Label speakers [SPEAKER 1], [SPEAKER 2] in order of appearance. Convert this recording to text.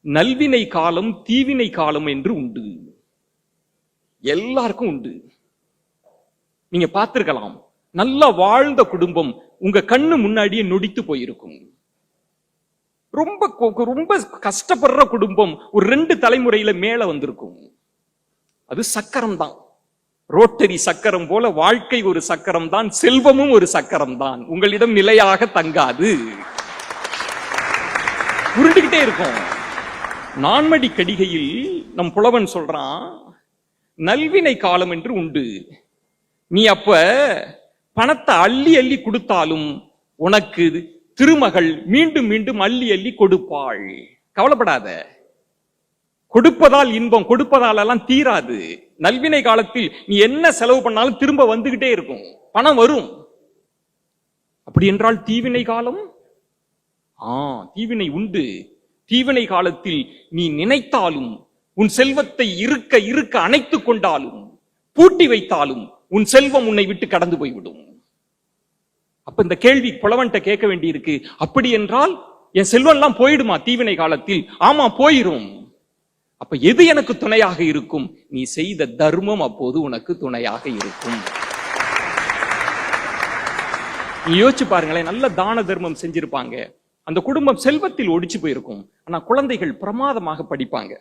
[SPEAKER 1] நல்வினை காலம் தீவினை காலம் என்று உண்டு. எல்லாருக்கும் உண்டு. நீங்க பார்த்திருக்கலாம். நல்லா வாழ்ந்த குடும்பம் உங்க கண்ணு முன்னாடியே நொடித்து போயிருக்கும். ரொம்ப கொ- ரொம்ப கஷ்டப்படுற குடும்பம் ஒரு ரெண்டு தலைமுறையில மேல வந்திருக்கும். அது சக்கரம் தான் ரோட்டரி சக்கரம் போல வாழ்க்கை ஒரு சக்கரம் தான் செல்வமும் ஒரு சக்கரம் தான் உங்களிடம் நிலையாக தங்காது. உருண்டுகிட்டே இருக்கும். நான்மடி கடிகையில் நம் புலவன் சொல்றான் நல்வினை காலம் என்று உண்டு. நீ அப்ப பணத்தை அள்ளி அள்ளி கொடுத்தாலும் உனக்கு திருமகள் மீண்டும் மீண்டும் அள்ளி அள்ளி கொடுப்பாள். கவலைப்படாத. கொடுப்பதால் இன்பம் கொடுப்பதால் எல்லாம் தீராது. நல்வினை காலத்தில் நீ என்ன செலவு பண்ணாலும் திரும்ப வந்துகிட்டே இருக்கும். பணம் வரும். அப்படி என்றால் தீவினை காலம்? ஆ தீவினை உண்டு. தீவினை காலத்தில் நீ நினைத்தாலும் உன் செல்வத்தை இருக்க இருக்க அணைத்துக் கொண்டாலும் பூட்டி வைத்தாலும் உன் செல்வம் உன்னை விட்டு கடந்து போய்விடும். அப்ப இந்த கேள்வி புலவன்ட்ட கேட்க வேண்டியிருக்கு. அப்படி என்றால் என் செல்வம் எல்லாம் போயிடுமா தீவினை காலத்தில்? ஆமா போயிரும். அப்ப எது எனக்கு துணையாக இருக்கும்? நீ செய்த தர்மம் அப்போது உனக்கு துணையாக இருக்கும். நீ யோசிச்சு பாருங்களேன் நல்ல தான தர்மம் செஞ்சிருப்பாங்க. அந்த குடும்பம் செல்வத்தில் ஒடிச்சு போயிருக்கும். ஆனா குழந்தைகள் பிரமாதமாக படிப்பாங்க.